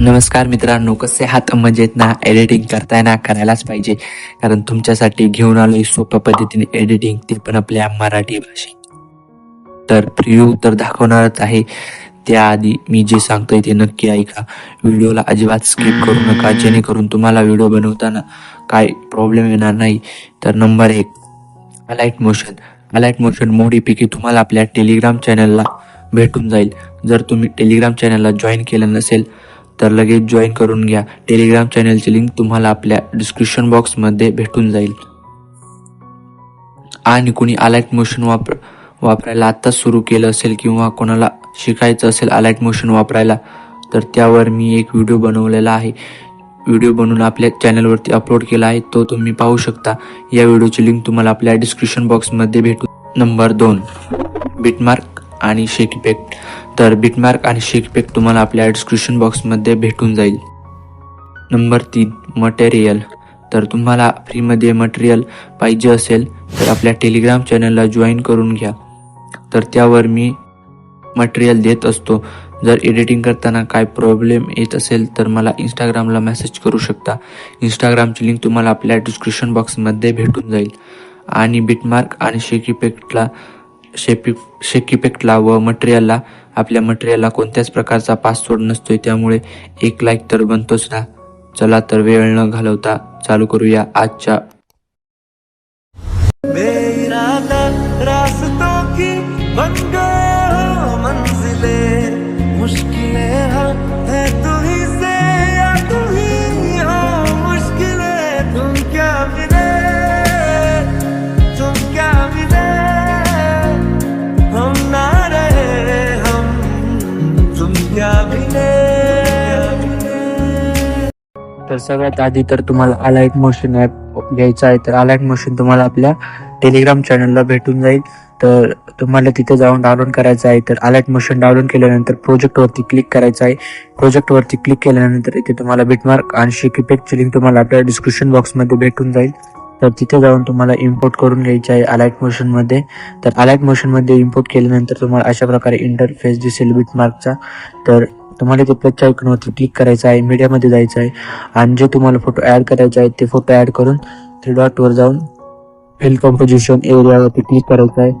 नमस्कार मित्रांनो कसे हात मजेत ना? एडिटिंग करताय ना? करायलाच पाहिजे. कारण तुमच्यासाठी घेऊन आलोय सोप्या पद्धतीने एडिटिंग ते पण आपल्या मराठी भाषेत. तर प्रिव्ह्यू तर दाखवणारच आहे. त्याआधी मी जे सांगतोय ते नक्की ऐका. व्हिडिओला अजिबात स्किप करू नका. जेणेकरून तुम्हाला व्हिडिओ बनवताना काय प्रॉब्लेम येणार नाही. तर नंबर एक अलाईट मोशन अलाईट मोशन मोडीपैकी तुम्हाला आपल्या टेलिग्राम चॅनलला भेटून जाईल. जर तुम्ही टेलिग्राम चॅनलला जॉईन केलं नसेल तर लगेच जॉईन करून घ्या. टेलिग्राम चॅनलची लिंक तुम्हाला आपल्या डिस्क्रिप्शन बॉक्समध्ये भेटून जाईल. आणि कुणी अलाइट मोशन वापर वापरायला आत्ताच सुरू केलं असेल किंवा कोणाला शिकायचं असेल अलाइट मोशन वापरायला तर त्यावर मी एक व्हिडिओ बनवलेला आहे. व्हिडिओ बनवून आपल्या चॅनलवरती अपलोड केला आहे तो तुम्ही पाहू शकता. या व्हिडिओची लिंक तुम्हाला आपल्या डिस्क्रिप्शन बॉक्समध्ये भेटून नंबर दोन. बिटमार्क आणि शेक इफेक्ट तर बिटमार्क आणि शेक तुम्हाला आपल्या डिस्क्रिप्शन बॉक्समध्ये भेटून जाईल. नंबर तीन मटेरियल तर तुम्हाला फ्रीमध्ये मटेरियल पाहिजे असेल तर आपल्या टेलिग्राम चॅनलला जॉईन करून घ्या. तर त्यावर मी मटेरियल देत असतो. जर एडिटिंग करताना काय प्रॉब्लेम येत असेल तर मला इंस्टाग्रामला मेसेज करू शकता. इंस्टाग्रामची लिंक तुम्हाला आपल्या डिस्क्रिप्शन बॉक्समध्ये भेटून जाईल. आणि बिटमार्क आणि शेकीपेक्टला शेपी शेकीपेक्टला व मटेरियलला आपल्या मटेरियलला कोणत्याच प्रकारचा पासवर्ड नसतोय त्यामुळे एक लाईक तर बनतोच ना. चला तर वेळ न घालवता चालू करूया आजच्या रास्तों की तर सगळ्यात आधी तर तुम्हाला अलाइट मोशन ॲप घ्यायचं आहे. तर अलाइट मोशन तुम्हाला आपल्या टेलिग्राम चॅनलला भेटून जाईल. तर तुम्हाला तिथे जाऊन डाउनलोड करायचं आहे. तर अलाइट मोशन डाउनलोड केल्यानंतर प्रोजेक्टवरती क्लिक करायचं आहे. प्रोजेक्टवरती क्लिक केल्यानंतर इथे तुम्हाला बिटमार्क आणि शिकिपेकची लिंक तुम्हाला आपल्या डिस्क्रिप्शन बॉक्समध्ये भेटून जाईल. तर तिथे जाऊन तुम्हाला इम्पोर्ट करून घ्यायचे आहे अलाइट मोशनमध्ये तर अलाइट मोशनमध्ये इम्पोर्ट केल्यानंतर तुम्हाला अशा प्रकारे इंटरफेस दिसेल बिटमार्कचा तर तुम्हाला ते प्लसच्या आयकॉनवरती क्लिक करायचं आहे मीडियामध्ये जायचं आहे आणि जे तुम्हाला फोटो ॲड करायचे आहेत ते फोटो ॲड करून थ्री डॉटवर जाऊन फिल कॉम्पोजिशन एरियावरती क्लिक करायचं आहे.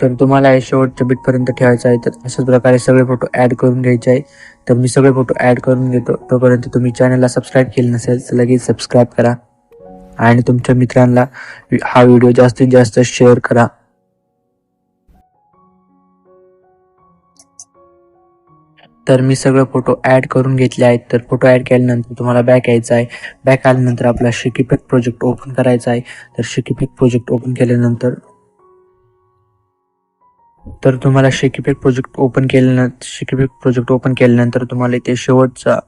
तर तुम्हाला हे शेवटच्या बीटपर्यंत ठेवायचं आहे तर अशाच प्रकारे सगळे फोटो ॲड करून घ्यायचे आहे. तर मी सगळे फोटो ॲड करून घेतो तोपर्यंत तुम्ही चॅनलला सबस्क्राईब केलं नसेल तर लगेच सबस्क्राईब करा. आणि तुमच्या मित्रांना हा व्हिडिओ जास्तीत जास्त शेअर करा. तर मी सगळे फोटो ॲड करून घेतले आहेत. तर फोटो ॲड केल्यानंतर तुम्हाला बॅक यायचा आहे. बॅक आल्यानंतर आपला शिकीपॅक प्रोजेक्ट ओपन करायचा आहे. तर शिकीपॅक प्रोजेक्ट ओपन केल्यानंतर तर तुम्हाला शिकिपेक प्रोजेक्ट ओपन केल्यानंतर शिकिपेक प्रोजेक्ट ओपन केल्यानंतर तुम्हाला इथे शेवटचा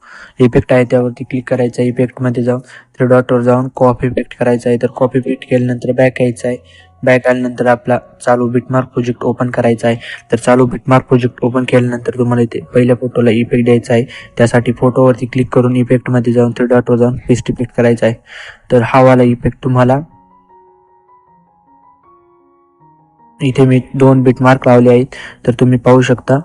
इफेक्ट आहे. त्यावरती क्लिक करायचा आहे. इफेक्टमध्ये जाऊन थ्री डॉटवर जाऊन कॉपी इफेक्ट करायचा आहे. तर कॉपी इफेक्ट केल्यानंतर बॅक यायचं आहे. बॅक आल्यानंतर आपला चालू बिटमार्क प्रोजेक्ट ओपन करायचा आहे. तर चालू बिटमार्क प्रोजेक्ट ओपन केल्यानंतर तुम्हाला इथे पहिल्या फोटोला इफेक्ट द्यायचा आहे. त्यासाठी फोटोवरती क्लिक करून इफेक्टमध्ये जाऊन थ्री डॉटवर जाऊन पेस्ट इफेक्ट करायचा आहे. तर हा वाला इफेक्ट तुम्हाला इथे मी दोन बिटमार्क लावले आहेत तर तुम्ही पाहू शकता.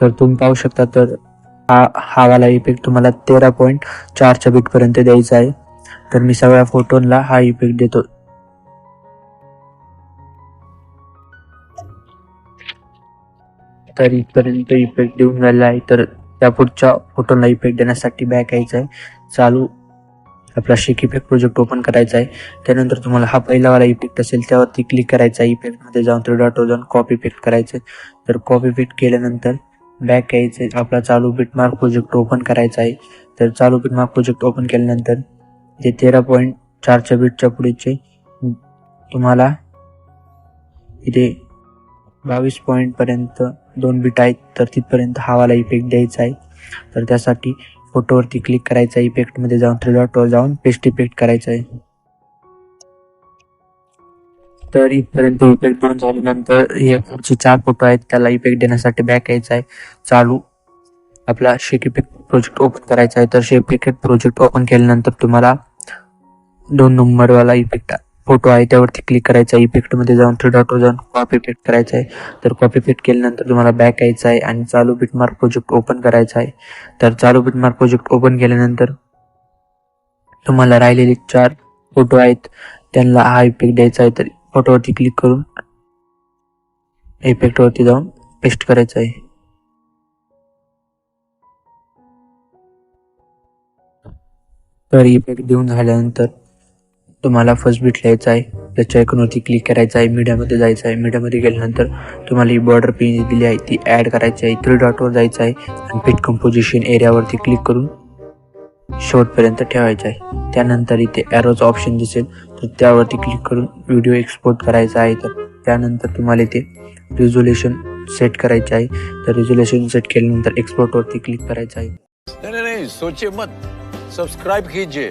तर तुम्ही पाहू शकता तर हा हा वाला इफेक्ट तुम्हाला तेरा पॉईंट चारच्या बीट पर्यंत द्यायचा आहे. तर मी सगळ्या फोटोनला हा इफेक्ट देतो. तर इथपर्यंत इफेक्ट देऊन झालेला आहे तर त्या पुढच्या फोटोला इफेक्ट देण्यासाठी बॅक यायचं आहे. चालू आपला शेक इफेक्ट प्रोजेक्ट ओपन करायचा आहे. त्यानंतर तुम्हाला हा पहिलावाला इफेक्ट असेल त्यावरती क्लिक करायचा आहे. इफेक्टमध्ये जाऊन थ्री डॉटवर जाऊन कॉपी इफेक्ट करायचं तर कॉपी इफेक्ट केल्यानंतर बॅक यायचं आहे. आपला चालू बिटमार्क प्रोजेक्ट ओपन करायचा आहे. तर चालू बिटमार्क प्रोजेक्ट ओपन केल्यानंतर ते तेरा पॉईंट चारच्या बीटच्या पुढेचे तुम्हाला इथे बावीस पॉईंटपर्यंत दोन बीट आहेत. तर तिथपर्यंत हावाला इफेक्ट द्यायचा आहे. तर त्यासाठी फोटोवरती क्लिक करायचा इफेक्टमध्ये जाऊन थ्री डॉटवर जाऊन पेस्ट इफेक्ट करायचा आहे. तर इथपर्यंत इफेक्ट देऊन झाल्यानंतर हे पुढचे चार फोटो आहेत त्याला इफेक्ट देण्यासाठी बॅक यायचा आहे. चालू आपला शेक इफेक्ट प्रोजेक्ट ओपन करायचा आहे. तर शेक इफेक्ट प्रोजेक्ट ओपन केल्यानंतर तुम्हाला दोन नंबरवाला इफेक्ट फोटो आहे त्यावरती क्लिक करायचा आहे इफेक्टमध्ये जाऊन थ्री डॉटवर जाऊन कॉपी पेट करायचं आहे. तर कॉपी पेट केल्यानंतर तुम्हाला बॅक यायचं आहे आणि चालू बिटमार्क प्रोजेक्ट ओपन करायचा आहे. तर चालू बिटमार्क प्रोजेक्ट ओपन केल्यानंतर तुम्हाला राहिलेले चार फोटो आहेत त्यांना हा इफेक्ट द्यायचा आहे. तर फोटोवरती क्लिक करून इफेक्टवरती जाऊन पेस्ट करायचं आहे. तर इफेक्ट देऊन झाल्यानंतर तुम्हाला फर्स्ट बीट लिहायचा आहे. त्याच्या आयकॉनवरती क्लिक करायचं आहे. मीडियामध्ये जायचं आहे. मीडियामध्ये गेल्यानंतर तुम्हाला ही बॉर्डर पेज दिली आहे. ती ॲड करायची आहे. थ्री डॉटवर जायचं आहे. आणि फिट कंपोजिशन एरियावरती क्लिक करून शेवटपर्यंत ठेवायचं आहे. त्यानंतर इथे ॲरोचं ऑप्शन दिसेल. तर त्यावरती क्लिक करून व्हिडिओ एक्सपोर्ट करायचा आहे. तर त्यानंतर तुम्हाला इथे रिझोल्युशन सेट करायचे आहे. तर रिझोल्युशन सेट केल्यानंतर एक्सपोर्टवरती क्लिक करायचं आहे. नाही नाही सोचे मत. सबस्क्राईब कीजिए.